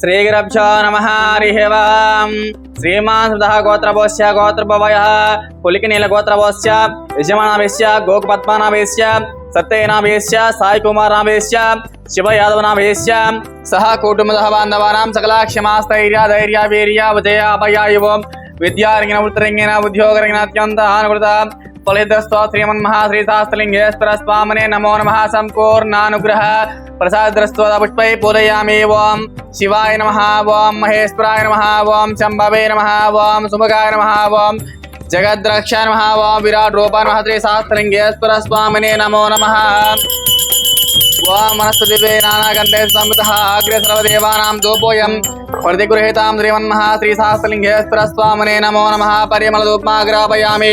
శ్రీగురభ్యో నమ హరి శ్రీమాన్ సుధ గోత్రభోశ్య గోత్రభవయ పులికి నీల పులికినీల గోత్రభోశ్య గోకు గోకుపద్మానాభేశ్య సత్యనాభేశ్య సాయి కుమారాభేశ్య శివ యాదవనాభేశ్య సహ కుటుంబ బాంధవానాం సకల క్షమాస్థైర్య ధైర్య వీర్య ఉదయ అభయ ఇవం విద్యారంగిన వృత్తరంగిన ఉద్యోగరంగిన అత్యంత అనుకృత फलिद्रस्त्रीमन महाश्रीशास्त्रलिंगेश्वर स्वामने नमो नम संपूर्णानुग्रह प्रसाद पुष्प पूजयामी ओं शिवाय नम ओं महेश्वराय नम ओं शंभवे नम ओं सुमुखाय नम ओं जगद्रक्ष नम ओं विराट रूपा नम श्रीशास्त्रलिंगेश्वर स्वामने नमो नम ओम वनस्पतिभे नानागन्धे नमो नमः। परिमलधूपमाग्रापयामि।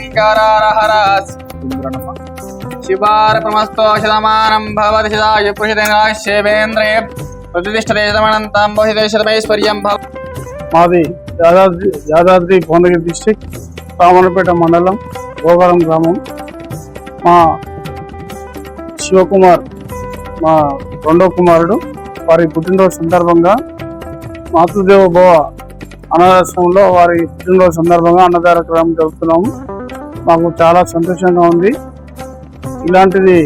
సందర్శయామి శంకరహరాస్ శివార్పణమస్తో శతమానం భవతి శతాయు పురుషితేంద్రే ప్రతిష్టతే శతమనంతం బహితే భవ మాది యాదాద్రి యాదాద్రి భువనగిరి డిస్టిక్ రామన్నపేట మండలం గోగారం గ్రామం. మా శివకుమార్ మా రెండో కుమారుడు వారి పుట్టినరోజు సందర్భంగా మాతృదేవ భవ అనాథాశ్రమంలో వారి పుట్టినరోజు సందర్భంగా అన్నదాన కార్యక్రమం జరుపుతున్నాము. మాకు చాలా సంతోషంగా ఉంది. ఇలాంటిది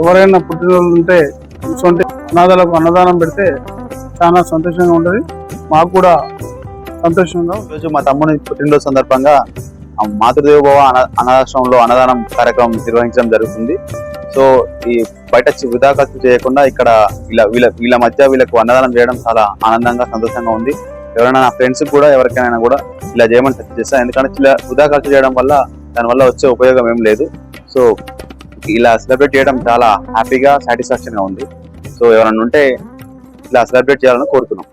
ఎవరైనా పుట్టినరోజు ఉంటే ఇటువంటి అనాథాలకు అన్నదానం పెడితే చాలా సంతోషంగా ఉంటుంది. మాకు కూడా సంతోషంగా ఈరోజు మా తమ్ముని పుట్టినరోజు సందర్భంగా ఆ అన అనాథాశ్రమంలో అన్నదానం కార్యక్రమం నిర్వహించడం జరుగుతుంది. సో ఈ బయట వృధా ఖర్చు చేయకుండా ఇక్కడ వీళ్ళ వీళ్ళ వీళ్ళ మధ్య వీళ్ళకు అన్నదానం చేయడం చాలా ఆనందంగా సంతోషంగా ఉంది. ఎవరైనా నా ఫ్రెండ్స్ కూడా ఎవరికైనా కూడా ఇలా చేయమని సజెస్ట్ చేస్తాను ఎందుకంటే ఇలా వృధా ఖర్చు చేయడం వల్ల దానివల్ల వచ్చే ఉపయోగం ఏం లేదు. సో ఇలా సెలబ్రేట్ చేయడం చాలా హ్యాపీగా సాటిస్ఫాక్షన్గా ఉంది. సో ఎవరన్నా ఉంటే ఇలా సెలబ్రేట్ చేయాలని కోరుతున్నాం.